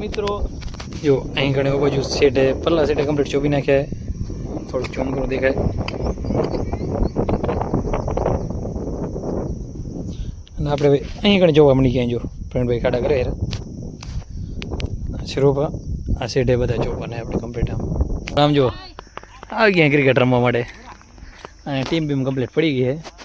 મિત્રો જો અહીં ઘણી બાજુ સેટે પલ્લા સેટે કમ્પ્લીટ ચોપી નાખ્યા થોડુંક ઝૂમ કરું દેખાય અને આપણે હવે અહીં ઘણી જોવા મળી ગયા જો ફ્રેન્ડભાઈ ખાડા કરે શરૂપા આ સેટે બધા ચોપાને આપણે કમ્પ્લીટ આમ આમ જો આવી ગયા ક્રિકેટ રમવા માટે અને ટીમ બીમ કમ્પ્લીટ પડી ગઈ છે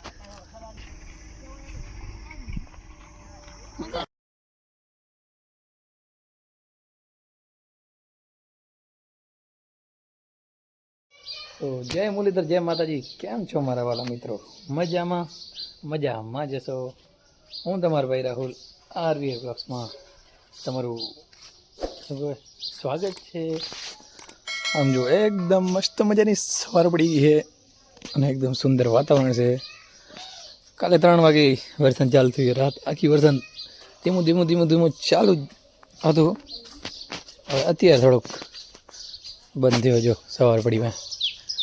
તો જય મુરલીધર, જય માતાજી. કેમ છો મારા વાલા મિત્રો? મજામાં? મજામાં જશો હું તમારો ભાઈ રાહુલ આરવી બ્લોક્સમાં તમારું સ્વાગત છે. આમ જો એકદમ મસ્ત મજાની સવાર પડી છે અને એકદમ સુંદર વાતાવરણ છે. કાલે ત્રણ વાગે વરસાદ ચાલુ થયું. રાત આખી વરસાદ ધીમું ધીમું ધીમું ધીમું ચાલુ હતું. હવે અત્યારે થોડુંક બંધ થયો જો સવાર પડી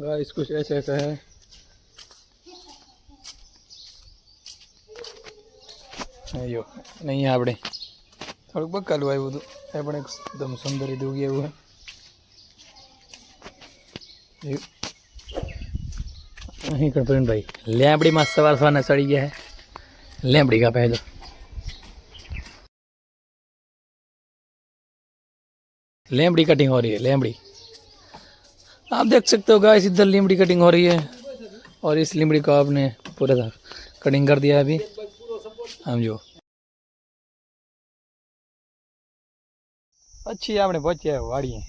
गाइस कुछ ऐसे ऐसा है। अयो, नहीं આપણે થોડુંક બકાલું આવ્યું હતું એ પણ એકદમ સુંદર રીતે ઉગી આવ્યું હે અહીં કૃપણભાઈ લેમડીમાં સવાર સવારના ચડી ગયા હે લેમડી કાપે તો લેમડી કટિંગ હો રહી લેમડી आप देख सकते हो गाइस इधर लीमड़ी कटिंग हो रही है और इस लीमड़ी को आपने पूरा कटिंग कर दिया है अभी हम जो પછી આપણે પહોંચ્યા વાડીએ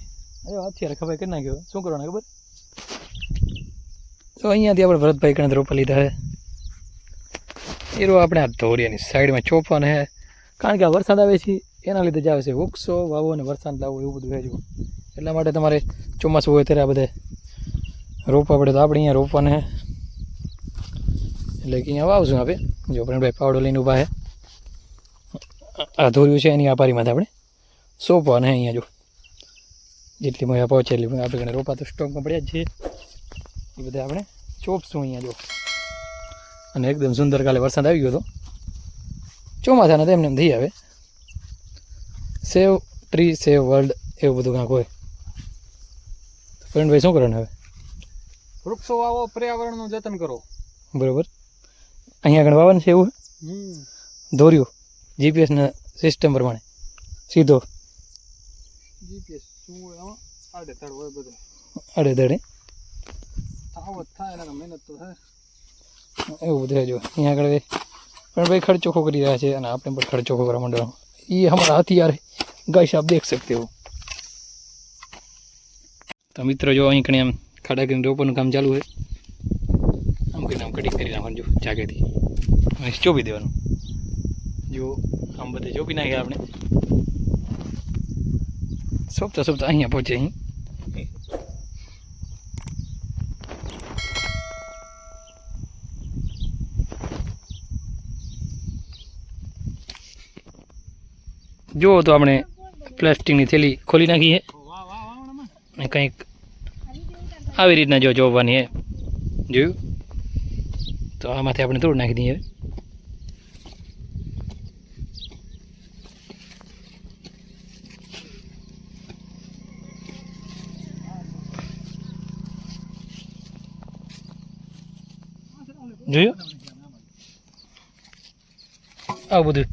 અરે અત્યારે ખબર કરી નાખ્યો શું કરવાનું ખબર તો અહીંયાથી આપણે ભરતભાઈ કણે રોપા લીધા છે એ રો આપણે આ ધોરિયાની સાઈડમાં ચોપવાને છે કારણ કે આ વરસાદ આવે છે એના લીધે જ આવે છે વૃક્ષો વાવો અને વરસાદ લાવો એવું બધું છે જો એટલા માટે તમારે ચોમાસું હોય ત્યારે આ બધે રોપવા પડે. તો આપણે અહીંયા રોપવાને એટલે કે અહીંયા વાવશું આપણે. જો ભાઈ પાવડો લઈને ઊભા છે આ ધોર્યું છે એની આપારીમાં આપણે. સોંપવાને છે અહીંયા જો. જેટલી મજા પહોંચે એટલી આપણે રોપા તો સ્ટોકમાં પડ્યા જ છે. એ બધા આપણે ચોપશું અહીંયા જો. અને એકદમ સુંદર કાલે વરસાદ આવી ગયો હતો ચોમાસાના તો એમને એમ થઈ આવે. સેવ ટ્રી સેવ, વર્લ્ડ એવું બધું કાંક હોય. કિરણભાઈ શું કરવાનું હવે? વૃક્ષો વાવો પર્યાવરણનું જતન કરો. બરાબર. અહીંયા આગળ વાવવાનું છે એવું દોર્યું. જીપીએસના સિસ્ટમ પ્રમાણે. સીધો. જીપીએસ શું હોય આમાં? હોય બધું. આડે ધડે તાવત થાય એના મહેનત તો થાય. એવું બધું જો. અહીંયા આગળ પણ ભાઈ ખર્ચોખો કરી રહ્યા છે અને આપણે પણ ખર્ચોખો કરવા માંડવાનો એ અમારા હાથી યાર ગાય સાહેબ દેખ સકતે એવું. તો મિત્રો જો અહીં કણે આમ ખાડા કરીને રોપવાનું કામ ચાલુ છે આમ કરીને આમ કટિંગ કરી નાખવાનું જો જાગેથી અને ચોપી દેવાનું જો આમ બધે ચોપી નાખ્યા આપણે સોંપતા સોંપતા અહીંયા પહોંચે અહીં જુઓ તો આપણે પ્લાસ્ટિકની થેલી ખોલી નાખી છે કંઈક આવી રીતના જો જોવાની હે જોયું તો આમાંથી આપણે તોડ નાખી દઈએ જોયું આવું બધું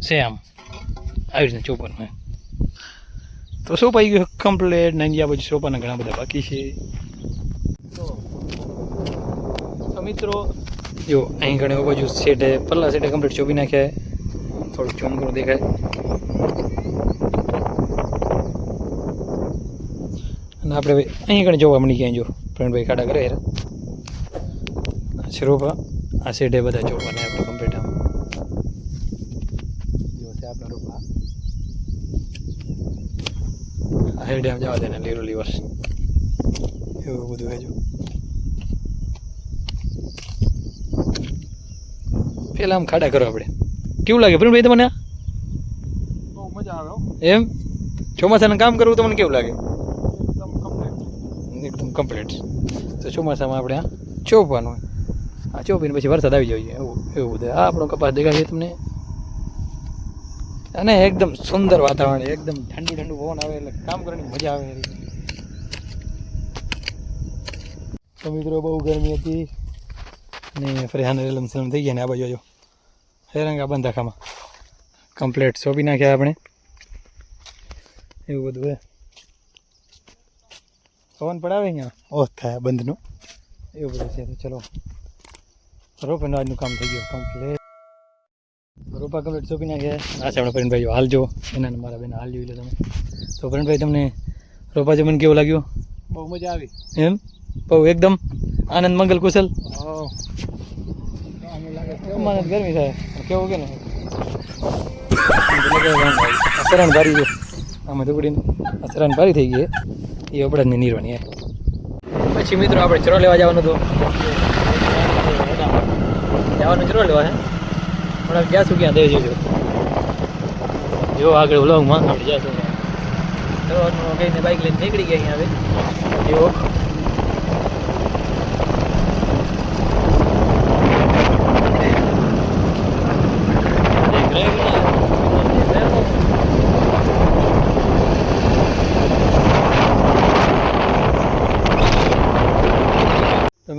છે આમ આવી રીતના ચોપન હોય તો શું પાઈ ગયું કમ્પ્લેટ ને અહીંયા પછી સોપાના ઘણા બધા બાકી છે તો મિત્રો જો અહીં ઘણી બાજુ સેટે પલ્લા સેટે કમ્પ્લીટ ચોપી નાખ્યા છે થોડુંક ઝૂમ કરું દેખાય અને આપણે હવે અહીં ઘણી જોવા મળી ગયા જો ફ્રેન્ડભાઈ ખાડા કરે શરૂપા આ સેટે બધા જોવાને આપણે કમ્પ્લીટ હેડ આમ જવા દે ને લીરો લીવર એવું બધું હજુ પેલા આમ ખાડા કરો આપણે કેવું લાગે પ્રેમભાઈ તમને આ? બહુ મજા આવે એમ ચોમાસાનું કામ કરવું તમને કેવું લાગે એકદમ કમ્પ્લીટ એકદમ કમ્પ્લીટ તો ચોમાસામાં આપણે આ ચોપવાનું હોય આ ચોપીને પછી વરસાદ આવી જાય એવું એવું બધું આ આપણો કપાસ દેખાય છે તમને અને એકદમ સુંદર વાતાવરણ એકદમ ઠંડુ ઠંડુ પવન આવે એટલે કામ કરવાની મજા આવે. તો મિત્રો બહુ ગરમી હતી ને ફરેહાન રેલમ સલમ થઈ ગયા ને આ બાજુ જો. હેરંગા બંધાખામાં. કમ્પ્લેટ સોંપી નાખ્યા આપણે. એવું બધું હે. પવન પડાવે અહીંયા? ઓફ થાય બંધનું. એવું બધું છે તો ચલો. રોપણ આજનું કામ થઈ ગયું. કમ્પ્લીટ રોપા કમ્પ્લીટ સોંપી નાખ્યા આ છે આપણે હાલ હાલજો એના મારા બેન હાલ જોઈ લો તમે. તો પ્રેમભાઈ તમને રોપા જમીન કેવું લાગ્યું? બહુ મજા આવી. એમ? બહુ એકદમ? આનંદ મંગલ કુશલ? તો ગરમી થાય. કેવું કે ને અસરણ ભારી છે. આમાં ટુકડીને અસરણ ભારી થઈ ગઈ એ અબડાદની નીરવાની પછી મિત્રો આપણે ચરો લેવા જવાનું હતું. જવાનું ચરો લેવા હે? હમણાં જ્યાં શું ક્યાં દેજો જો આગળ વ્લોગમાં આપણે ગયા શું ચરોનું કહીને બાઇક લઈને નીકળી ગયા અહીંયા હવે. જો.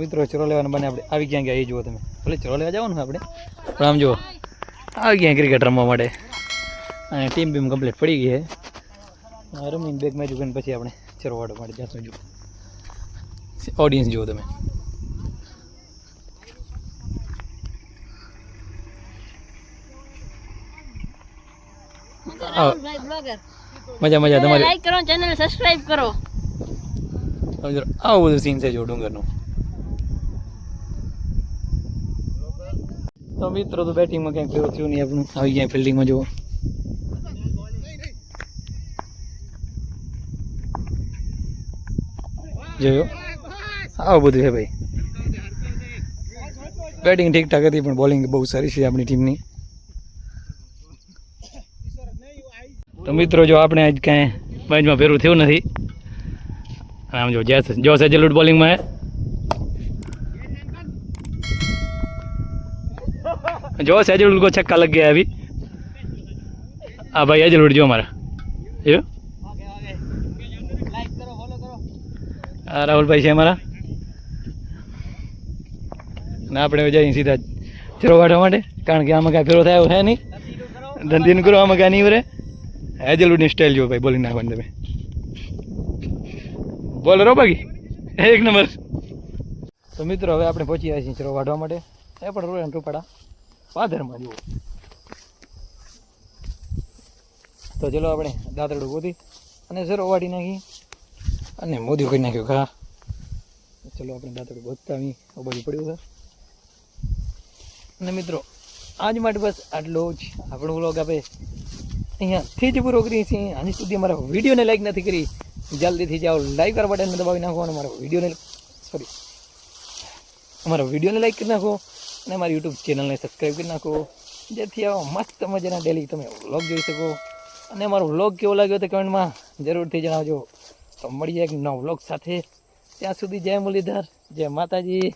મિત્રો ચરો લેવાના બને આપણે. આવી ક્યાં ગયા, એ જુઓ તમે. ભલે ચરો લેવા ને આપણે. પણ આમ જુઓ. આવી ગયા ક્રિકેટ રમવા માટે અને ટીમ બીમ કમ્પ્લીટ પડી ગઈ છે આ રમીને બેગ મેચ કરીને પછી આપણે ચરો વાળવા માટે જાશું જુઓ ઓડિયન્સ જુઓ તમે આવો. ભાઈ બ્લોગર મજા મજા તમારી લાઈક કરો ચેનલ સબસ્ક્રાઇબ કરો સમજો આવું બધું સીન છે જો ડુંગરનું તો મિત્રો તો બેટિંગમાં ક્યાંક પેલું થયું નહીં આપણું આવી ગયા ફિલ્ડિંગમાં જુઓ જોયો આવું બધું છે ભાઈ બેટિંગ ઠીકઠાક હતી પણ બોલિંગ બહુ સારી છે આપણી ટીમની તો મિત્રો જો આપણે આજ કાંઈ મેચમાં ભેરું થયું નથી અને આમ જો જેસ જો સેજલુડ બોલિંગમાં જો સેજલુડ કો છક્કા લગ ગયા અભી. આ ભાઈ એજલુડ જો મારા જો. આ રાહુલભાઈ છે અમારા. ના આપણે જઈએ સીધા ચરો વાટવા માટે. કારણ કે આમાં કાંઈ ફેરો થયો છે નહીં. ધંધીનું કરો, આમાં કાંઈ નહીં વરે હેજલવુડની સ્ટાઇલ જો ભાઈ બોલિંગ નાખવાની તમે. બોલો રો બાકી. એક નંબર. તો મિત્રો, હવે આપણે પહોંચી આવ્યા છીએ ચરો વાઢવા માટે. એ પણ રોડ ટુપાડા. પાધરમાં જુઓ. તો ચલો આપણે દાંતરડું ગોતી અને સરો વાટી નાખી અને મોદી કરી નાખ્યું ખા ચલો આપણે દાંતરડું ગોતતા અહીં આ પડ્યું છે. અને મિત્રો, આજ માટે બસ આટલો જ. આપણો વ્લોગ આપે અહીંયાથી જ પૂરો કરીએ છીએ. હજી સુધી અમારા વિડીયોને લાઈક નથી કરી. જલ્દીથી જાઓ લાઈક કરવા બટન દબાવી નાખો અને અમારા વિડીયોને સોરી અમારા વિડીયોને લાઈક કરી નાખો. અને મારી યુટ્યુબ ચેનલને સબસ્ક્રાઈબ કરી નાખો. જેથી આવા મસ્ત મજાના ડેલી તમે વ્લોગ જોઈ શકો. અને મારો વ્લોગ કેવો લાગ્યો તો કમેન્ટમાં જરૂરથી જણાવજો. તો મળીએ એક નવા વ્લોગ સાથે. ત્યાં સુધી જય મુરલીધર, જય માતાજી.